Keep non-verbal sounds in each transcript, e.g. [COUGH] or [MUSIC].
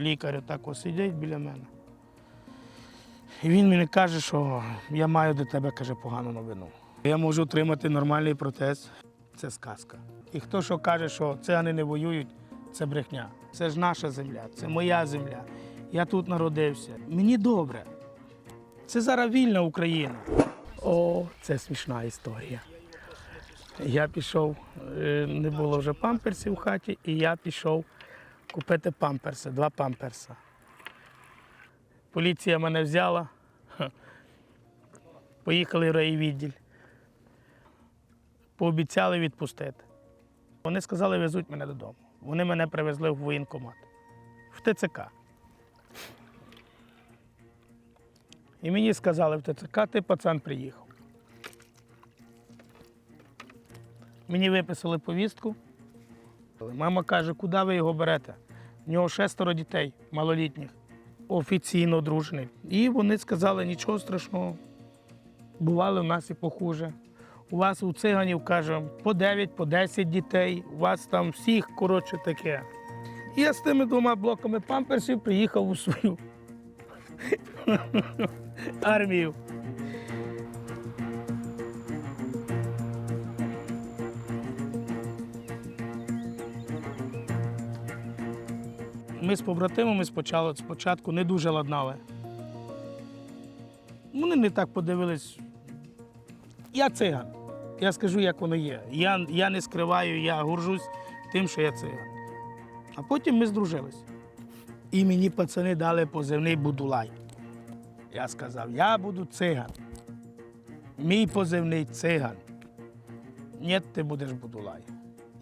лікар отак ось сидить біля мене. І він мені каже, що я маю до тебе каже, погану новину. Я можу отримати нормальний протез. Це сказка. І хто що каже, що цигани не воюють, це брехня. Це ж наша земля, це моя земля. Я тут народився. Мені добре. Це зараз вільна Україна. О, це смішна історія. Я пішов, е, не було вже памперсів в хаті, і я пішов купити памперси, два памперса. Поліція мене взяла. Поїхали в райвідділь. Пообіцяли відпустити. Вони сказали, везуть мене додому. Вони мене привезли в воєнкомат, в ТЦК. І мені сказали в ТЦК, ти пацан приїхав. Мені виписали повістку. Мама каже, куди ви його берете? У нього шестеро дітей малолітніх, офіційно одружений. І вони сказали, нічого страшного. Бували в нас і похуже. У вас у циганів, каже, по 9, по 10 дітей, у вас там всіх, коротше, таке. І я з тими двома блоками памперсів приїхав у свою [LAUGHS] армію. Ми з побратимами спочатку, спочатку не дуже ладнали. Вони не так подивились. Я циган. Я скажу, як воно є. Я, я не скриваю, я горжусь тим, що я циган. А потім ми здружились. І мені пацани дали позивний Будулай. Я сказав, я буду циган. Мій позивний циган. Ні, ти будеш Будулай.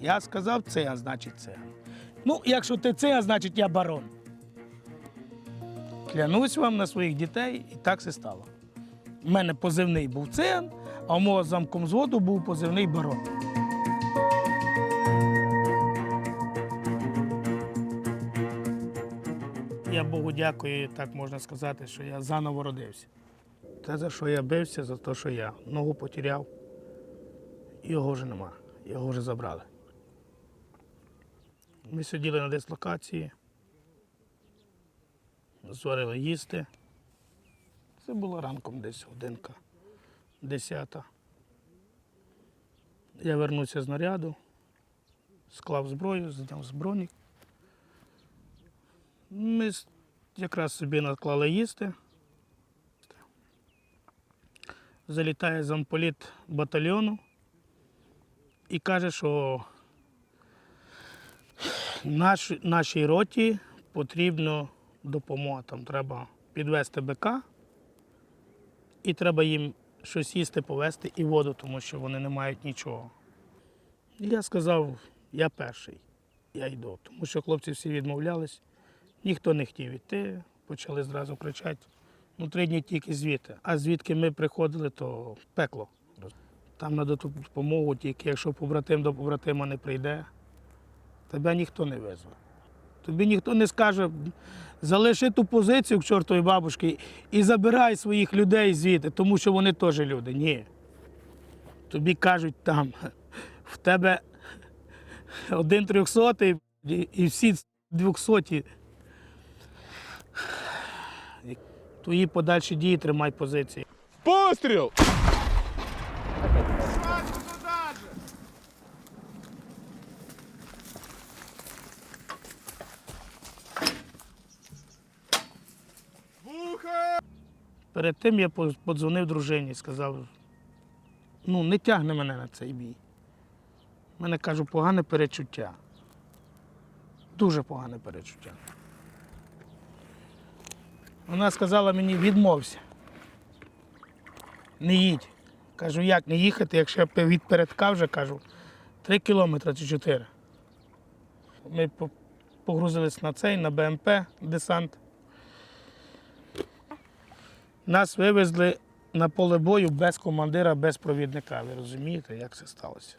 Я сказав циган, значить циган. Ну, якщо ти циган, значить я барон. Клянусь вам на своїх дітей, і так все стало. У мене позивний був циган, а у мого замком зводу був позивний барон. Я Богу дякую, так можна сказати, що я заново родився. Те, за що я бився, за те, що я ногу потеряв, його вже нема, його вже забрали. Ми сиділи на дислокації, зварили їсти. Це було ранком десь годинка, десята. Я вернувся з наряду, склав зброю, зняв збройник. Ми якраз собі наклали їсти. Залітає замполіт батальйону і каже, що наш, нашій роті потрібно допомога. Там треба підвести БК і треба їм щось їсти, повезти і воду, тому що вони не мають нічого. Я сказав, я перший, я йду, тому що хлопці всі відмовлялись, ніхто не хотів йти, почали зразу кричати. Ну, три дні тільки звідти. А звідки ми приходили, то пекло. Там треба допомогу, тільки якщо побратим до побратима не прийде, тебе ніхто не визве. Тобі ніхто не скаже, залиши ту позицію к чортовій бабушки і забирай своїх людей звідти, тому що вони теж люди. Ні. Тобі кажуть там, в тебе один трьохсотий і всі двохсоті. Твої подальші дії тримай позиції. Постріл! Перед тим я подзвонив дружині і сказав, ну не тягне мене на цей бій. У мене кажу, погане перечуття. Дуже погане перечуття. Вона сказала мені, відмовся. Не їдь. Кажу, як не їхати, якщо я від передка вже кажу, три кілометри чи чотири. Ми погрузились на цей, на БМП десант. Нас вивезли на поле бою без командира, без провідника. Ви розумієте, як це сталося?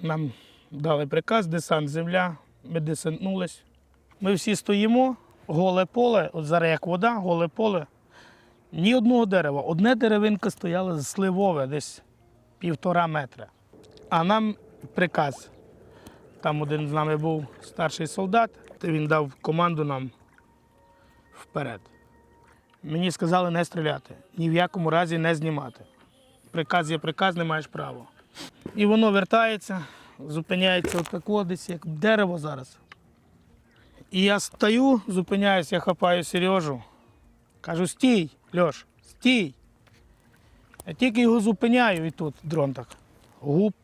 Нам дали приказ, десант земля, ми десантнулись. Ми всі стоїмо, голе поле, от зараз як вода, голе поле. Ні одного дерева. Одне деревинка стояла сливове, десь півтора метра. А нам приказ Там один з нами був старший солдат, він дав команду нам вперед. Мені сказали не стріляти, ні в якому разі не знімати. Приказ є приказ, не маєш права. І воно вертається, зупиняється отако десь, як дерево зараз. І я стою, зупиняюсь, я хапаю Сережу. Кажу, стій, Льош, стій. Я тільки його зупиняю і тут дрон так. Гуп.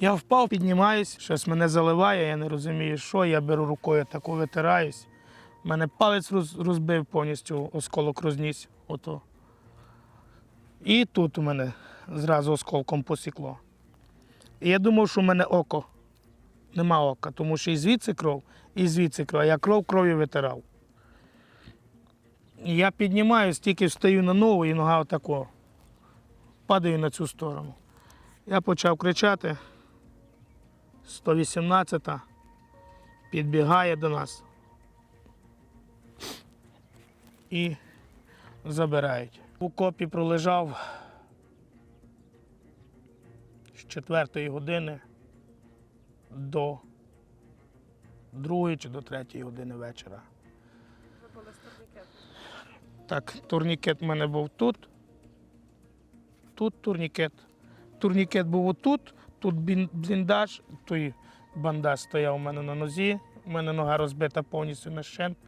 Я впав, піднімаюсь, щось мене заливає, я не розумію, що. Я беру рукою таку витираюсь. У мене палець роз- розбив повністю, осколок розніс. Ото. І тут у мене зразу осколком посікло. І я думав, що в мене око. Нема ока, тому що і звідси кров, і звідси кров. А Я кров кров'ю витирав. Я піднімаюсь, тільки встаю на ногу і нога отако. Падаю на цю сторону. Я почав кричати. 118-та підбігає до нас і забирають. У копі пролежав з 4 години до 2 чи до 3 години вечора. Так, турнікет в мене був тут. Тут турнікет. Турнікет був отут, тут бліндаж, той бандаж стояв у мене на нозі. У мене нога розбита повністю на щент.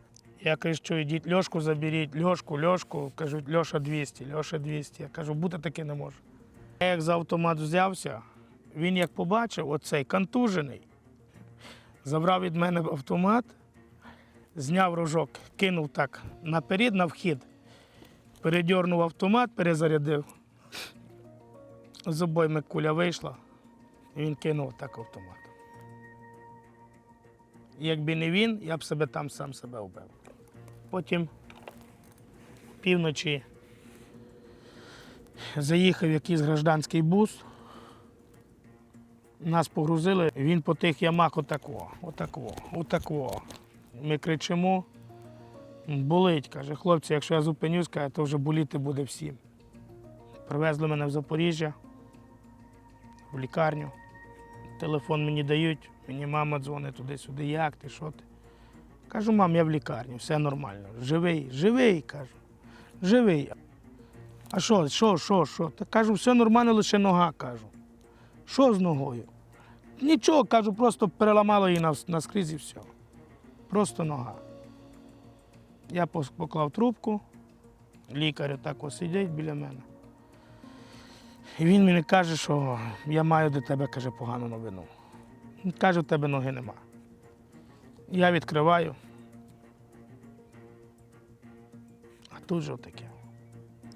Я кажу, йдіть Льошку заберіть, Льошку, Льошку. Кажуть, Льоша 200, Льоша 200. Я кажу, бути таки не можу. Я як за автомат взявся, він як побачив, оцей контужений, забрав від мене автомат, зняв рожок, кинув так наперед, на вхід, передьорнув автомат, перезарядив. З обойми куля вийшла, і він кинув так автомат. Якби не він, я б себе там сам себе вбив. Потім півночі заїхав якийсь гражданський бус. Нас погрузили, він по тих ямах отако, отако, отако. Ми кричимо, болить, каже, хлопці, якщо я зупинюсь, каже, то вже боліти буде всім. Привезли мене в Запоріжжя, в лікарню. Телефон мені дають, мені мама дзвонить туди-сюди, як ти, що ти? Кажу, мам, я в лікарні, все нормально. Живий, живий, кажу. Живий. А що, що, що, що? Та кажу, все нормально, лише нога, кажу. Що з ногою? Нічого, кажу, просто переламало її наскрізь і все. Просто нога. Я поклав трубку, лікар так ось сидить біля мене. І він мені каже, що я маю до тебе каже, погану новину. Він Каже, у тебе ноги нема. Я відкриваю. А тут же таке.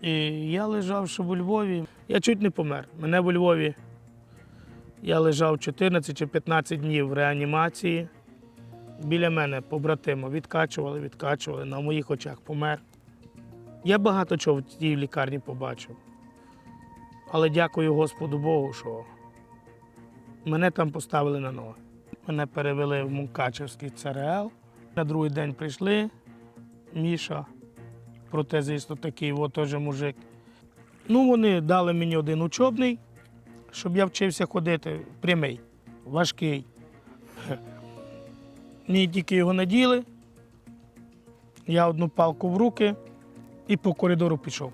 І я лежав, щоб у Львові. Я чуть не помер. Мене у Львові. Я лежав 14 чи 15 днів в реанімації. Біля мене побратимо відкачували, відкачували, на моїх очах помер. Я багато чого в тій лікарні побачив. Але дякую Господу Богу, що мене там поставили на ноги. Мене перевели в Мукачевський ЦРЛ. На другий день прийшли. Міша, протезист такий, от теж мужик. Ну, вони дали мені один учобний, щоб я вчився ходити прямий, важкий. [LAUGHS] Мені тільки його наділи. Я одну палку в руки і по коридору пішов.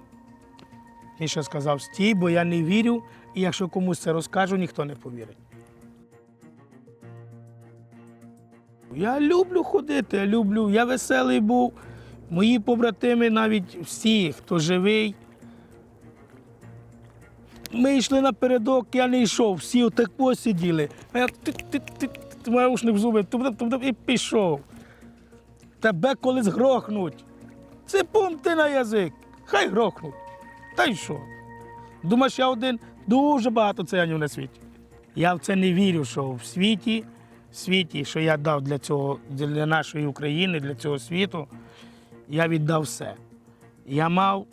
І ще сказав, стій, бо я не вірю, і якщо комусь це розкажу, ніхто не повірить. Я люблю ходити, я люблю, я веселий був. Мої побратими, навіть всі, хто живий. Ми йшли напередок, я не йшов, всі отак посиділи. А я ти маушник в зуби, і пішов. Тебе колись грохнуть. Це ти на язик. Хай грохнуть. Та й що? Думаєш, я один дуже багато циганів на світі. Я в це не вірю, що в світі, в світі, що я дав для цього, для нашої України, для цього світу, я віддав все. Я мав,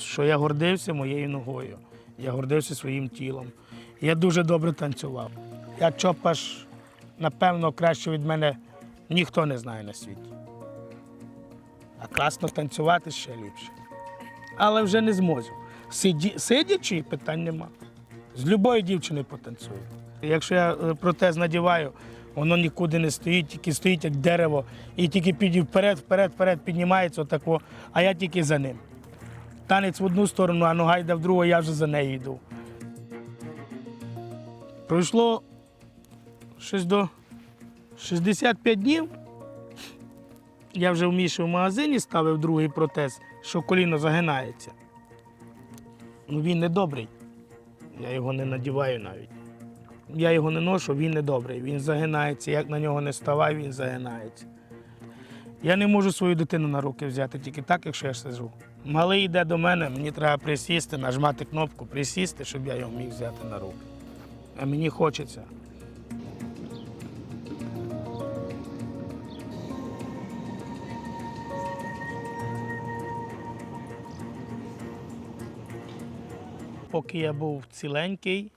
що я гордився моєю ногою, я гордився своїм тілом. Я дуже добре танцював. Я чопаш, напевно, краще від мене ніхто не знає на світі. А класно танцювати ще ліпше. Але вже не зможу. Сиді, сидячи, питань нема. З любої дівчини потанцюю. Якщо я е, протез надіваю, воно нікуди не стоїть, тільки стоїть як дерево, і тільки піді вперед, вперед, вперед піднімається отако, а я тільки за ним. Танець в одну сторону, а нога йде в другу, я вже за нею йду. Пройшло щось до 65 днів. Я вже в Міші в магазині ставив другий протез, що коліно загинається. Ну він не добрий. Я його не надіваю навіть. Я його не ношу, він не добрий. Він загинається. Як на нього не ставай, він загинається. Я не можу свою дитину на руки взяти тільки так, якщо я сижу. Малий йде до мене, мені треба присісти, нажмати кнопку, присісти, щоб я його міг взяти на руки. А мені хочеться. Поки я був ціленький,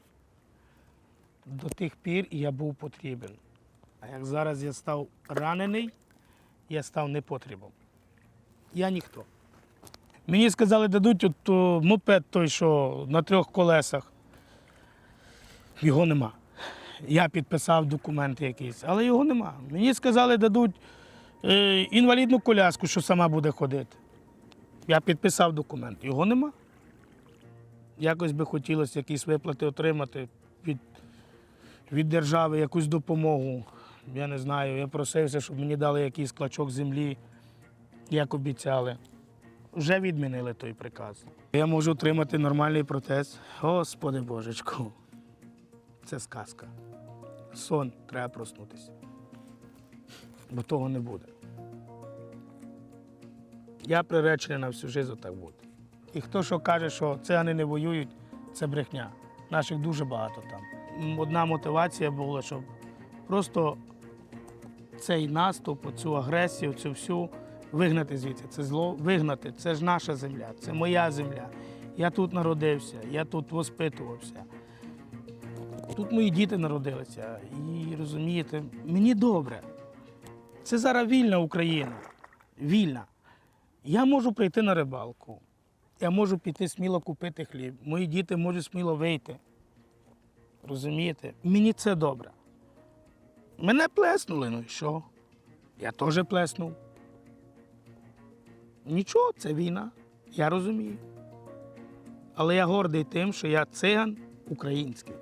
до тих пір я був потрібен. А як зараз я став ранений, я став непотрібом. Я ніхто. Мені сказали, дадуть от, о, мопед той, що на трьох колесах. Його нема. Я підписав документи якісь, але його нема. Мені сказали, дадуть е, інвалідну коляску, що сама буде ходити. Я підписав документ. Його нема. Якось би хотілося якісь виплати отримати від, від держави, якусь допомогу. Я не знаю. Я просився, щоб мені дали якийсь клочок землі, як обіцяли. Вже відмінили той приказ. Я можу отримати нормальний протез. Господи Божечку. Це сказка. Сон, треба проснутися. Бо того не буде. Я приречений на всю життя так бути. І хто що каже, що цигани не воюють, це брехня. Наших дуже багато там. Одна мотивація була, щоб просто цей наступ, цю агресію, цю всю вигнати звідси. Це зло вигнати. Це ж наша земля, це моя земля. Я тут народився, я тут воспитувався. Тут мої діти народилися. І розумієте, мені добре. Це зараз вільна Україна. Вільна. Я можу прийти на рибалку. Я можу піти сміло купити хліб. Мої діти можуть сміло вийти. Розумієте? Мені це добре. Мене плеснули, ну і що? Я теж плеснув. Нічого, це війна. Я розумію. Але я гордий тим, що я циган український.